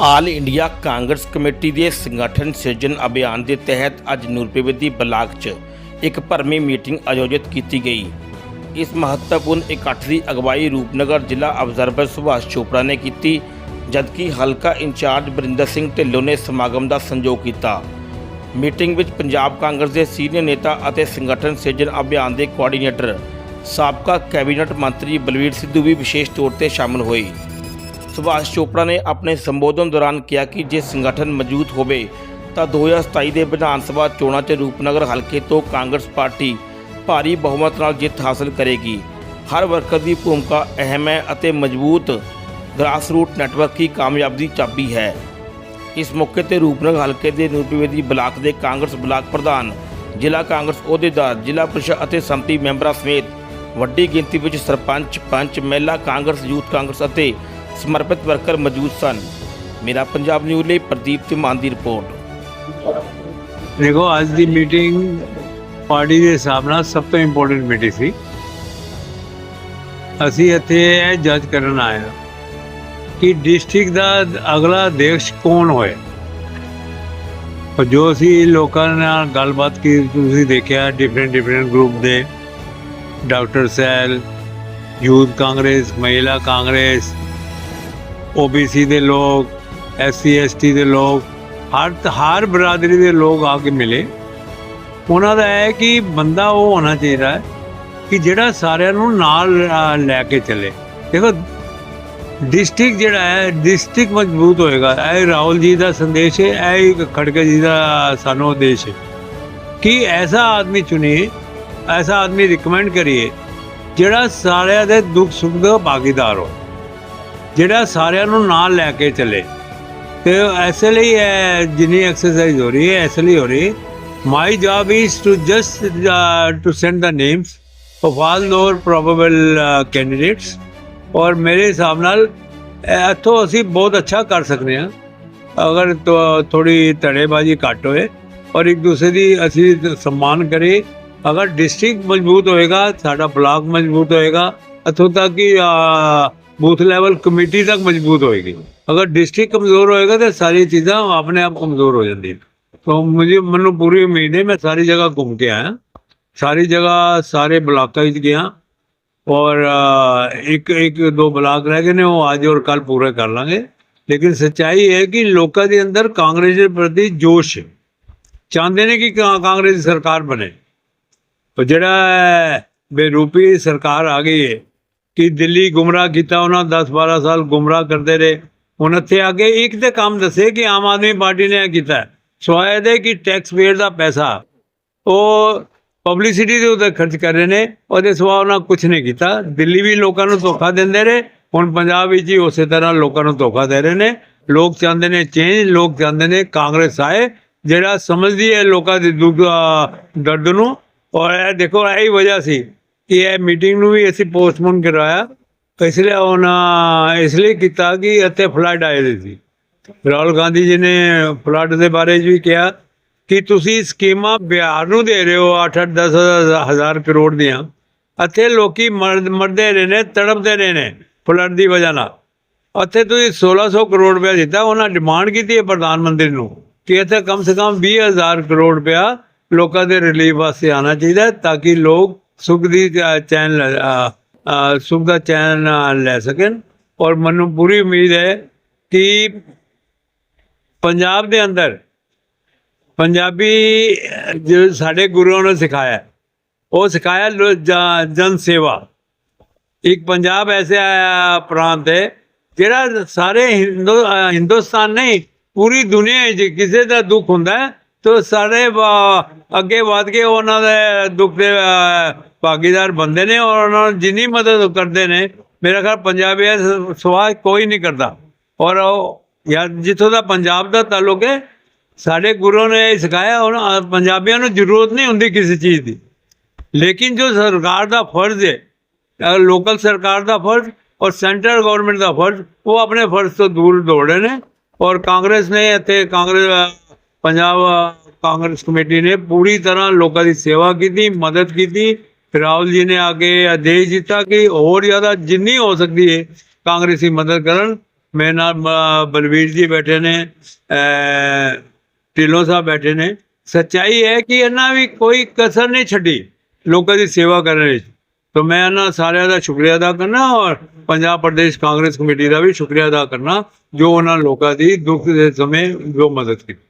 All India Congress committee ਦੇ ਸੰਗਠਨ ਸਿਰਜਣ ਅਭਿਆਨ ਦੇ ਤਹਿਤ ਅੱਜ ਨੂਰਪੁਰਬੇਦੀ ਬਲਾਕ 'ਚ ਇੱਕ ਭਰਮੀ ਮੀਟਿੰਗ ਆਯੋਜਿਤ ਕੀਤੀ ਗਈ। ਇਸ ਮਹੱਤਵਪੂਰਨ ਇਕੱਠ ਦੀ ਅਗਵਾਈ ਰੂਪਨਗਰ ਜ਼ਿਲ੍ਹਾ ਅਬਜ਼ਰਵਰ ਸੁਭਾਸ਼ ਚੋਪੜਾ ਨੇ ਕੀਤੀ, ਜਦਕਿ ਹਲਕਾ ਇੰਚਾਰਜ ਬਰਿੰਦਰ ਸਿੰਘ ਢਿੱਲੋਂ ਨੇ ਸਮਾਗਮ ਦਾ ਸੰਯੋਗ ਕੀਤਾ। ਮੀਟਿੰਗ ਵਿੱਚ ਪੰਜਾਬ ਕਾਂਗਰਸ ਦੇ ਸੀਨੀਅਰ ਨੇਤਾ ਅਤੇ ਸੰਗਠਨ ਸਿਰਜਣ ਅਭਿਆਨ ਦੇ ਕੋਆਰਡੀਨੇਟਰ, ਸਾਬਕਾ ਕੈਬਨਿਟ ਮੰਤਰੀ ਬਲਵੀਰ ਸਿੱਧੂ ਵੀ ਵਿਸ਼ੇਸ਼ ਤੌਰ ਤੇ ਸ਼ਾਮਲ ਹੋਏ। ਸੁਭਾਸ਼ ਚੋਪੜਾ ਨੇ ਆਪਣੇ ਸੰਬੋਧਨ ਦੌਰਾਨ ਕਿਹਾ ਕਿ ਜੇ ਸੰਗਠਨ ਮਜ਼ਬੂਤ ਹੋਵੇ ਤਾਂ 2027 ਦੇ ਵਿਧਾਨ ਸਭਾ ਚੋਣਾਂ 'ਚ ਰੂਪਨਗਰ ਹਲਕੇ ਤੋਂ ਕਾਂਗਰਸ ਪਾਰਟੀ ਭਾਰੀ ਬਹੁਮਤ ਨਾਲ ਜਿੱਤ ਹਾਸਲ ਕਰੇਗੀ। ਹਰ ਵਰਕਰ ਦੀ ਭੂਮਿਕਾ ਅਹਿਮ ਹੈ ਅਤੇ ਮਜ਼ਬੂਤ ਗ੍ਰਾਸਰੂਟ ਨੈਟਵਰਕ ਹੀ ਕਾਮਯਾਬੀ ਦੀ ਚਾਬੀ ਹੈ। ਇਸ ਮੌਕੇ ਤੇ ਰੂਪਨਗਰ ਹਲਕੇ ਦੇ ਨੂਰਪੁਰਬੇਦੀ ਬਲਾਕ ਦੇ ਕਾਂਗਰਸ ਬਲਾਕ ਪ੍ਰਧਾਨ, ਜ਼ਿਲ੍ਹਾ ਕਾਂਗਰਸ ਅਹੁਦੇਦਾਰ, ਜ਼ਿਲ੍ਹਾ ਪ੍ਰੀਸ਼ਦ ਅਤੇ ਸੰਮਤੀ ਮੈਂਬਰਾਂ ਸਮੇਤ ਵੱਡੀ ਗਿਣਤੀ ਵਿੱਚ ਸਰਪੰਚ, ਪੰਚ, ਮਹਿਲਾ ਕਾਂਗਰਸ, ਯੂਥ ਕਾਂਗਰਸ ਅਤੇ ਸਮਰਪਿਤ ਵਰਕਰ ਮੌਜੂਦ ਸਨ। ਮੇਰਾ ਪੰਜਾਬ ਨਿਊਜ਼ ਲਈ ਪ੍ਰਦੀਪ ਧੀਮਾਨ ਦੀ ਰਿਪੋਰਟ। ਦੇਖੋ, ਅੱਜ ਦੀ ਮੀਟਿੰਗ ਪਾਰਟੀ ਦੇ ਹਿਸਾਬ ਨਾਲ ਸਭ ਤੋਂ ਇੰਪੋਰਟੈਂਟ ਮੀਟਿੰਗ ਸੀ। ਅਸੀਂ ਇੱਥੇ ਇਹ ਜੱਜ ਕਰਨ ਆਏ ਹਾਂ ਕਿ ਡਿਸਟ੍ਰਿਕਟ ਦਾ ਅਗਲਾ ਦੇਸ਼ ਕੌਣ ਹੋਏ। ਔਰ ਜੋ ਅਸੀਂ ਲੋਕਾਂ ਨਾਲ ਗੱਲਬਾਤ ਕੀ ਤੁਸੀਂ ਦੇਖਿਆ ਡਿਫਰੈਂਟ ਡਿਫਰੈਂਟ ਗਰੁੱਪ ਦੇ ਡਾਕਟਰ ਸੈਲ, ਯੂਥ ਕਾਂਗਰਸ, ਮਹਿਲਾ ਕਾਂਗਰਸ ਓਬੀਸੀ ਦੇ ਲੋਕ ਐਸਸੀ ਐਸਟੀ ਦੇ ਲੋਕ, ਹਰ ਹਰ ਬਰਾਦਰੀ ਦੇ ਲੋਕ ਆ ਕੇ ਮਿਲੇ। ਉਹਨਾਂ ਦਾ ਇਹ ਹੈ ਕਿ ਬੰਦਾ ਉਹ ਹੋਣਾ ਚਾਹੀਦਾ ਹੈ ਕਿ ਜਿਹੜਾ ਸਾਰਿਆਂ ਨੂੰ ਨਾਲ ਲੈ ਕੇ ਚੱਲੇ। ਦੇਖੋ, ਡਿਸਟ੍ਰਿਕਟ ਜਿਹੜਾ ਹੈ, ਡਿਸਟ੍ਰਿਕਟ ਮਜ਼ਬੂਤ ਹੋਏਗਾ। ਇਹ ਰਾਹੁਲ ਜੀ ਦਾ ਸੰਦੇਸ਼ ਹੈ, ਇਹ ਇੱਕ ਖੜਕੇ ਜੀ ਦਾ ਸਾਨੂੰ ਉਦੇਸ਼ ਹੈ ਕਿ ਐਸਾ ਆਦਮੀ ਚੁਣੀਏ, ਐਸਾ ਆਦਮੀ ਰਿਕਮੈਂਡ ਕਰੀਏ, ਜਿਹੜਾ ਸਾਰਿਆਂ ਦੇ ਦੁੱਖ ਸੁੱਖ ਦਾ ਭਾਗੀਦਾਰ ਹੋ ਜਿਹੜਾ ਸਾਰਿਆਂ ਨੂੰ ਨਾਲ ਲੈ ਕੇ ਚੱਲੇ। ਤੇ ਐਸੇ ਲਈ ਜਿੰਨੀ ਐਕਸਰਸਾਈਜ਼ ਹੋ ਰਹੀ ਹੈ ਐਸੇ ਲਈ ਹੋ ਰਹੀ my job is to just to send the names of all the probable candidates ਔਰ ਮੇਰੇ ਹਿਸਾਬ ਨਾਲ ਇੱਥੋਂ ਅਸੀਂ ਬਹੁਤ ਅੱਛਾ ਕਰ ਸਕਦੇ ਹਾਂ। ਅਗਰ ਥੋੜੀ ਧੜੇਬਾਜ਼ੀ ਘੱਟ ਹੋਏ ਔਰ ਇੱਕ ਦੂਸਰੇ ਦੀ ਅਸੀਂ ਸਨਮਾਨ ਕਰੀਏ, ਅਗਰ ਡਿਸਟ੍ਰਿਕਟ ਮਜ਼ਬੂਤ ਹੋਏਗਾ, ਸਾਡਾ ਬਲਾਕ ਮਜ਼ਬੂਤ ਹੋਏਗਾ, ਇੱਥੋਂ ਤੱਕ ਕਿ ਅ, ਬੂਥ ਲੈਵਲ ਕਮੇਟੀ ਤੱਕ ਮਜ਼ਬੂਤ ਹੋਏਗੀ। ਅਗਰ ਡਿਸਟ੍ਰਿਕਟ ਕਮਜ਼ੋਰ ਹੋਏਗਾ ਤਾਂ ਸਾਰੀ ਚੀਜ਼ਾਂ ਆਪਣੇ ਆਪ ਕਮਜ਼ੋਰ ਹੋ ਜਾਂਦੀਆਂ ਤਾਂ ਮੁਝੇ ਮੈਨੂੰ ਪੂਰੀ ਉਮੀਦ ਹੈ ਮੈਂ ਸਾਰੀ ਜਗ੍ਹਾ ਘੁੰਮ ਕੇ ਆਇਆ। ਸਾਰੀ ਜਗ੍ਹਾ ਸਾਰੇ ਬਲਾਕਾਂ ਵਿੱਚ ਗਿਆ। ਔਰ ਇੱਕ ਇੱਕ ਦੋ ਬਲਾਕ ਰਹਿ ਗਏ ਨੇ ਉਹ ਅੱਜ ਔਰ ਕੱਲ ਪੂਰੇ ਕਰ ਲਾਂਗੇ। ਲੇਕਿਨ ਸੱਚਾਈ ਹੈ ਕਿ ਲੋਕਾਂ ਦੇ ਅੰਦਰ ਕਾਂਗਰਸ ਦੇ ਪ੍ਰਤੀ ਜੋਸ਼ ਚਾਹੁੰਦੇ ਨੇ ਕਿ ਕਾਂਗਰਸ ਸਰਕਾਰ ਬਣੇ। ਪਰ ਜਿਹੜਾ ਬੇਰੂਪੀ ਸਰਕਾਰ ਆ ਗਈ ਹੈ ਕਿ ਦਿੱਲੀ ਗੁੰਮਰਾਹ ਕੀਤਾ, ਉਹਨਾਂ 10 12 ਸਾਲ ਗੁੰਮਰਾਹ ਕਰਦੇ ਰਹੇ। ਹੁਣ ਇੱਥੇ ਆ ਕੇ ਇੱਕ ਤੇ ਕੰਮ ਦੱਸੇ ਕਿ ਆਮ ਆਦਮੀ ਪਾਰਟੀ ਨੇ ਇਹ ਕੀਤਾ। ਸਵਾਇਦ ਹੈ ਕਿ ਟੈਕਸ ਪੇਅਰ ਦਾ ਪੈਸਾ, ਉਹ ਪਬਲਿਸਿਟੀ ਦੇ ਉੱਤੇ ਖਰਚ ਕਰ ਰਹੇ ਨੇ, ਉਹਦੇ ਸਵਾ ਉਹਨਾਂ ਕੁਝ ਨਹੀਂ ਕੀਤਾ। ਦਿੱਲੀ ਵੀ ਲੋਕਾਂ ਨੂੰ ਧੋਖਾ ਦਿੰਦੇ ਰਹੇ, ਹੁਣ ਪੰਜਾਬ ਵਿੱਚ ਹੀ ਉਸੇ ਤਰ੍ਹਾਂ ਲੋਕਾਂ ਨੂੰ ਧੋਖਾ ਦੇ ਰਹੇ ਨੇ। ਲੋਕ ਚਾਹੁੰਦੇ ਨੇ ਚੇਂਜ ਲੋਕ ਚਾਹੁੰਦੇ ਨੇ ਕਾਂਗਰਸ ਆਏ, ਜਿਹੜਾ ਸਮਝਦੀ ਹੈ ਲੋਕਾਂ ਦੇ ਦੁੱਖ ਦਰਦ ਨੂੰ। ਔਰ ਇਹ ਦੇਖੋ, ਇਹੀ ਵਜ੍ਹਾ ਸੀ। ਇਹ ਮੀਟਿੰਗ ਨੂੰ ਵੀ ਅਸੀਂ ਪੋਸਟਪੋਨ ਕਰਵਾਇਆ ਇਸ ਲਈ ਉਹਨਾਂ ਇਸ ਲਈ ਕੀਤਾ ਕਿ ਇੱਥੇ ਫਲੱਡ ਆਏ ਸੀ। ਰਾਹੁਲ ਗਾਂਧੀ ਜੀ ਨੇ ਫਲੱਡ ਦੇ ਬਾਰੇ ਵੀ ਕਿਹਾ ਕਿ ਤੁਸੀਂ ਸਕੀਮਾਂ ਬਿਹਾਰ ਨੂੰ ਦੇ ਰਹੇ ਹੋ 8-8 10 ਹਜ਼ਾਰ ਕਰੋੜ ਦੀਆਂ। ਇੱਥੇ ਲੋਕੀ ਮਰਦੇ ਰਹੇ ਨੇ, ਤੜਪਦੇ ਰਹੇ ਨੇ ਫਲੱਡ ਦੀ ਵਜ੍ਹਾ ਨਾਲ। ਉੱਥੇ ਤੁਸੀਂ 1600 ਕਰੋੜ ਰੁਪਇਆ ਦਿੱਤਾ, ਉਹਨਾਂ ਡਿਮਾਂਡ ਕੀਤੀ ਹੈ ਪ੍ਰਧਾਨ ਮੰਤਰੀ ਨੂੰ ਕਿ ਇੱਥੇ ਕਮ ਸੇ ਕਮ 20000 ਕਰੋੜ ਰੁਪਇਆ ਲੋਕਾਂ ਦੇ ਰਿਲੀਫ ਵਾਸਤੇ ਆਣਾ ਚਾਹੀਦਾ ਤਾਂ ਕਿ ਲੋਕ ਸੁੱਖ ਦੀ ਚੈਨ ਲੈ- ਸੁੱਖ ਦਾ ਚੈਨ ਲੈ ਸਕਣ। ਔਰ ਮੈਨੂੰ ਪੂਰੀ ਉਮੀਦ ਹੈ ਕਿ ਪੰਜਾਬ ਦੇ ਅੰਦਰ ਪੰਜਾਬੀ ਜੋ ਸਾਡੇ ਗੁਰੂਆਂ ਨੇ ਸਿਖਾਇਆ ਉਹ ਸਿਖਾਇਆ ਜਨ ਸੇਵਾ। ਇੱਕ ਪੰਜਾਬ ਐਸਾ ਪ੍ਰਾਂਤ ਹੈ ਜਿਹੜਾ ਸਾਰੇ ਹਿੰਦੂ ਹਿੰਦੁਸਤਾਨ ਨਹੀਂ, ਪੂਰੀ ਦੁਨੀਆ 'ਚ ਕਿਸੇ ਦਾ ਦੁੱਖ ਹੁੰਦਾ ਹੈ, ਤਾਂ ਸਾਰੇ ਅੱਗੇ ਵਧ ਕੇ ਉਹਨਾਂ ਦੇ ਦੁੱਖ ਦੇ ਭਾਗੀਦਾਰ ਬੰਦੇ ਨੇ ਔਰ ਉਹਨਾਂ ਨੂੰ ਜਿੰਨੀ ਮਦਦ ਕਰਦੇ ਨੇ, ਮੇਰਾ ਖਿਆਲ ਪੰਜਾਬੀ ਸਵਾਲ ਕੋਈ ਨਹੀਂ ਕਰਦਾ। ਔਰ ਉਹ ਯਾਰ ਜਿੱਥੋਂ ਦਾ ਪੰਜਾਬ ਦਾ ਤਾਲੁਕ ਹੈ, ਸਾਡੇ ਗੁਰੂਆਂ ਨੇ ਇਹ ਸਿਖਾਇਆ, ਹੁਣ ਪੰਜਾਬੀਆਂ ਨੂੰ ਜ਼ਰੂਰਤ ਨਹੀਂ ਹੁੰਦੀ ਕਿਸੇ ਚੀਜ਼ ਦੀ। ਲੇਕਿਨ ਜੋ ਸਰਕਾਰ ਦਾ ਫਰਜ਼ ਹੈ ਲੋਕਲ ਸਰਕਾਰ ਦਾ ਫਰਜ਼ ਔਰ ਸੈਂਟਰ ਗਵਰਨਮੈਂਟ ਦਾ ਫਰਜ਼, ਉਹ ਆਪਣੇ ਫਰਜ਼ ਤੋਂ ਦੂਰ ਦੌੜ ਰਹੇ ਨੇ। ਔਰ ਕਾਂਗਰਸ ਨੇ ਇੱਥੇ ਕਾਂਗਰਸ, ਪੰਜਾਬ ਕਾਂਗਰਸ ਕਮੇਟੀ ਨੇ ਪੂਰੀ ਤਰ੍ਹਾਂ ਲੋਕਾਂ ਦੀ ਸੇਵਾ ਕੀਤੀ, ਮਦਦ ਕੀਤੀ। ਰਾਹੁਲ ਜੀ ਨੇ ਆ ਕੇ ਆਦੇਸ਼ ਦਿੱਤਾ ਕਿ ਹੋਰ ਜ਼ਿਆਦਾ ਜਿੰਨੀ ਹੋ ਸਕਦੀ ਹੈ, ਕਾਂਗਰਸੀ ਮਦਦ ਕਰਨ। ਮੇਰੇ ਨਾਲ ਬ- ਬਲਵੀਰ ਜੀ ਬੈਠੇ ਨੇ ਢਿੱਲੋਂ ਸਾਹਿਬ ਬੈਠੇ ਨੇ। ਸੱਚਾਈ ਹੈ ਕਿ ਇਹਨਾਂ ਵੀ ਕੋਈ ਕਸਰ ਨਹੀਂ ਛੱਡੀ ਲੋਕਾਂ ਦੀ ਸੇਵਾ ਕਰਨ ਵਿੱਚ। ਤਾਂ ਮੈਂ ਇਹਨਾਂ ਸਾਰਿਆਂ ਦਾ ਸ਼ੁਕਰੀਆ ਅਦਾ ਕਰਨਾ ਔਰ ਪੰਜਾਬ ਪ੍ਰਦੇਸ਼ ਕਾਂਗਰਸ ਕਮੇਟੀ ਦਾ ਵੀ ਸ਼ੁਕਰੀਆ ਅਦਾ ਕਰਨਾ, ਜੋ ਉਹਨਾਂ ਲੋਕਾਂ ਦੀ ਦੁੱਖ ਦੇ ਸਮੇਂ ਜੋ ਮਦਦ ਕੀਤੀ।